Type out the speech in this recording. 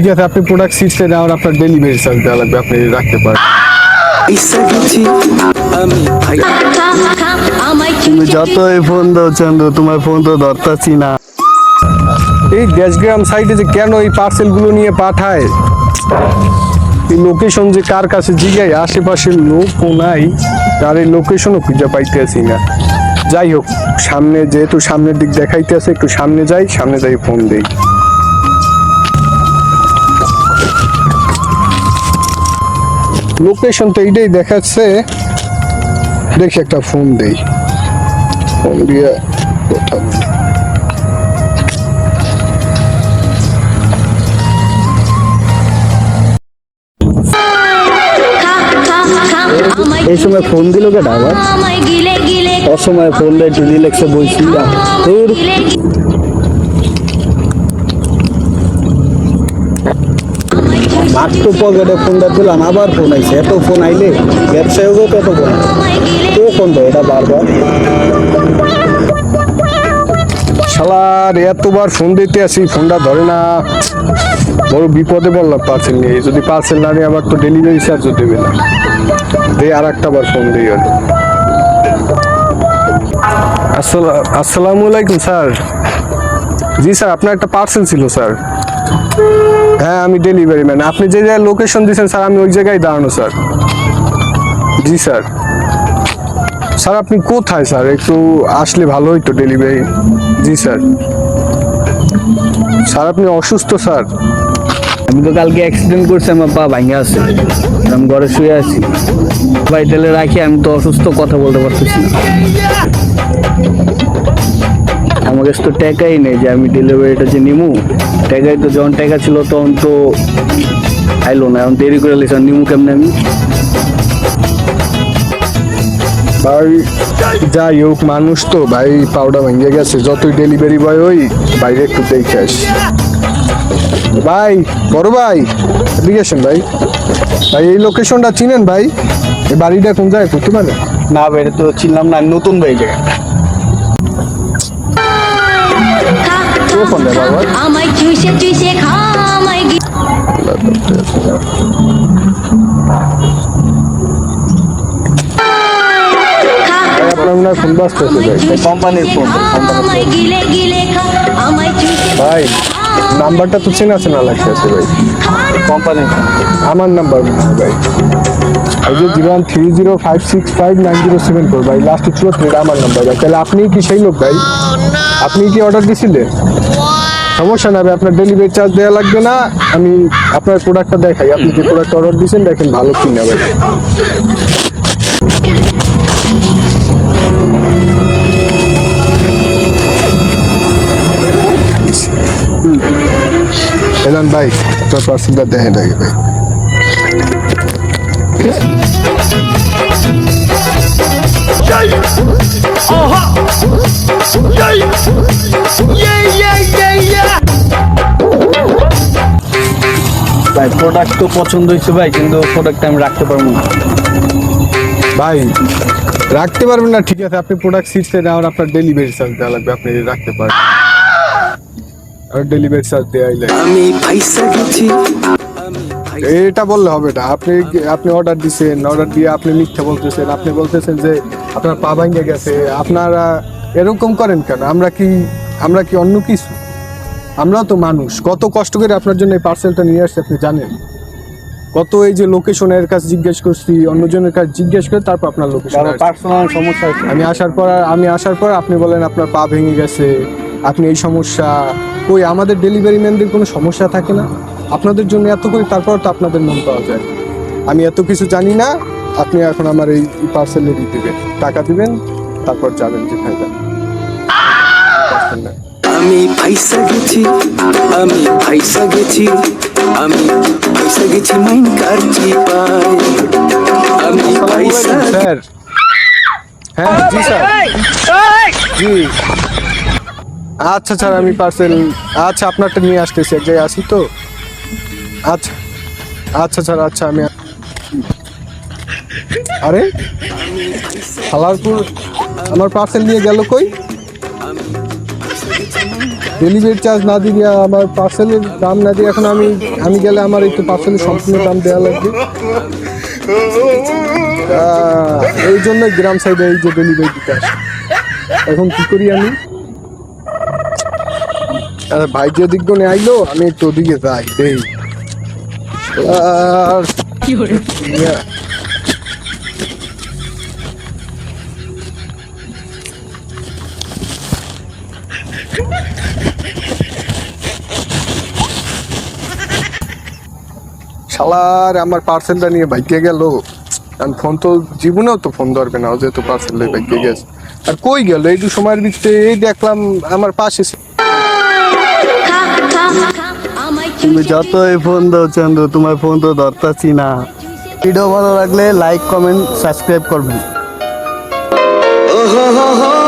ঠিক আছে আপনি প্রোডাক্ট সিটসে নেওয়ার আপনার ডেলিভারি চার্জ দেওয়া লাগবে আপনি রাখতে পারেন। তুমি যতই ফোন দাও চন্দ্র তোমার ফোন তো ধরতাছি না। এই দেশগ্রাম সাইডে যে কেন এই পার্সেলগুলো নিয়ে পাঠায়? এই লোকেশন যে কার কাছে জিগাই আশেপাশের লোকও নাই তার এই লোকেশনও খুঁজে পাইতেছি না। যাই হোক সামনে যেহেতু সামনের দিক দেখাইতে আছে একটু সামনে যাই সামনে যাই ফোন দেই। লোকেশন তো এইটাই দেখাচ্ছে। দেখি একটা ফোন দেই। ফোন দিয়ে কথা বলি। এই সময় ফোন দিল কে আবার? গিলে অসময় ফোন দেয় একটু রিল্যাক্সে বলছি মাত্র পকেটে ফোনটা দিলাম, আবার ফোন আইছে। এত ফোন আইলে ব্যবসায় হোক এত ফোন কে ফোন দেয় এটা বারবার? শালার, এতবার ফোন দিতে আসি ফোনটা ধরে না। বড় বিপদে বললাম পার্সেল নিয়ে। যদি পার্সেল না নিয়ে আবার তো ডেলিভারি চার্জও দেবে না। দে আর একটা বার ফোন দিই আসসালা- আসসালামু আলাইকুম, স্যার। জি, স্যার, আপনার একটা পার্সেল ছিল, স্যার। হ্যাঁ আমি ডেলিভারি ম্যান আপনি যে জায়গায় লোকেশন দিয়েছেন, স্যার, আমি ওই জায়গায় দাঁড়ানো, স্যার। জি, স্যার। স্যার, আপনি কোথায়, স্যার? একটু আসলে ভালো হইতো ডেলিভারি জি, স্যার। স্যার, আপনি অসুস্থ, স্যার। আমি তো কালকে অ্যাক্সিডেন্ট করছি, আমার পা ভাঙে আছে। আমি ঘরে শুয়ে আছি। ভাই তেলে রাখি, আমি তো অসুস্থ, কথা বলতে পারতেছি না। আমার কাছে তো টাকাই নেই যে আমি ডেলিভারিটা যে নিমু। টাকাই তো যখন টাকা ছিল তখন তো আইলো না এখন দেরি করে লেছি নিমু কেমনে আমি? ভাই যাই হোক মানুষ তো ভাই পাউডার ভেঙে গেছে। যতই ডেলিভারি বয় ওই বাইরে একটু দেখে আস। ভাই বড় ভাই এদিকে আসেন ভাই। ভাই এই লোকেশনটা চিনেন ভাই? এই বাড়িটা কোন জায়গায় করতে পারে না ভাই তো চিনলাম না নতুন ভাই জায়গা কে ফোন দেয় বারবার? আমায় চুষে চুষে খা আমায় আপনার ফোন কোম্পানির ফোন, ভাই নাম্বারটা তো চেনা চেনা লাগতেছে ভাই। কোম্পানির আমার নাম্বার ভাই। এই যে zero one three zero five six five nine zero seven four ভাই লাস্টে চুয়াত্তর আমার নাম্বার ভাই। তাহলে আপনি কি সেই লোক ভাই? আপনি কি অর্ডার দিছিলেন? সমস্যা না আপনার ডেলিভারি চার্জ দেওয়া লাগবে না। আমি আপনার প্রোডাক্টটা দেখাই। আপনি যে প্রোডাক্ট অর্ডার দিয়েছেন, দেখেন ভালো কিনা ভাই। এলান ভাই, আপনার পার্সেলটা দেখেন আগে ভাই। ভাই প্রোডাক্ট তো পছন্দ হয়েছে ভাই কিন্তু প্রোডাক্ট আমি রাখতে পারব না। ভাই রাখতে পারবেন না ঠিক আছে আপনি প্রোডাক্ট সিটসে নেওয়ার আপনার ডেলিভারি চার্জ দেওয়া লাগবে আপনি রাখতে পারবেন। আর ডেলিভারি চার্জ দেওয়াই লাগবে। আমি পয়সা ভাই এটা বললে হবে না আপনি আপনি অর্ডার দিছেন অর্ডার দিয়ে আপনি মিথ্যা বলতেছেন আপনি বলতেছেন যে আপনার পা ভাঙ্গে গেছে আপনারা এরকম করেন কেন? আমরা কি আমরা কি অন্য কিছু? আমরাও তো মানুষ। কত কষ্ট করে আপনার জন্য এই পার্সেলটা নিয়ে আসছে আপনি জানেন? কত এই যে লোকেশনের কাছে জিজ্ঞেস করছি অন্যজনের কাছে জিজ্ঞেস করে তারপর আপনার লোকেশন পার্সোনাল সমস্যা আমি আসার পর আমি আসার পর আপনি বলেন আপনার পা ভেঙে গেছে আপনি এই সমস্যা ওই আমাদের ডেলিভারি ম্যানদের কোনো সমস্যা থাকে না? আপনাদের জন্য এত করি তারপর তো আপনাদের মন পাওয়া যায়। আমি এত কিছু জানি না আপনি এখন আমার এই পার্সেলে দিবেন টাকা দিবেন তারপর যাবেন যেখানে যাবেন। Parcel নেন। আমি পয়সা গেছি আমি পয়সা গেছি আমি পয়সা গেছি মাইন কারছি পাই আমি পয়সা স্যার। হ্যাঁ জি স্যার। জি। আচ্ছা স্যার আমি পার্সেল আচ্ছা আপনারটা নিয়ে আসতেছি এক জায়গায় আসি তো। আচ্ছা আচ্ছা স্যার আচ্ছা আমি আরে হালারপুর আমার পার্সেল নিয়ে গেল কই? ডেলিভারি চার্জ না দিলে আমার পার্সেলের দাম না দিয়ে এখন আমি আমি গেলে আমার একটু পার্সেলের সম্পূর্ণ দাম দেওয়া লাগবে। এই জন্য গ্রাম সাইডে এই যে ডেলিভারি দিতে আসে। এখন কি করি আমি? আরে ভাই যে দিক গুনে আইলো আমি একটু ওদিকে যাই দেই। আর ইয়া। শালার আমার পার্সেলটা নিয়ে বাইকে গেল। আর ফোন তো জীবনেও তো ফোন ধরবে না ও যেহেতু পার্সেল নিয়ে বাইকে গেছে। আর কই গেল? এই দু সময়ের ভিতরে এই দেখলাম আমার পাশে তুমি যতই ফোন দাও চান্দু তোমার ফোন তো ধরতাছি না। ভিডিও ভালো লাগলে লাইক কমেন্ট সাবস্ক্রাইব করবেন ও হো হো হো।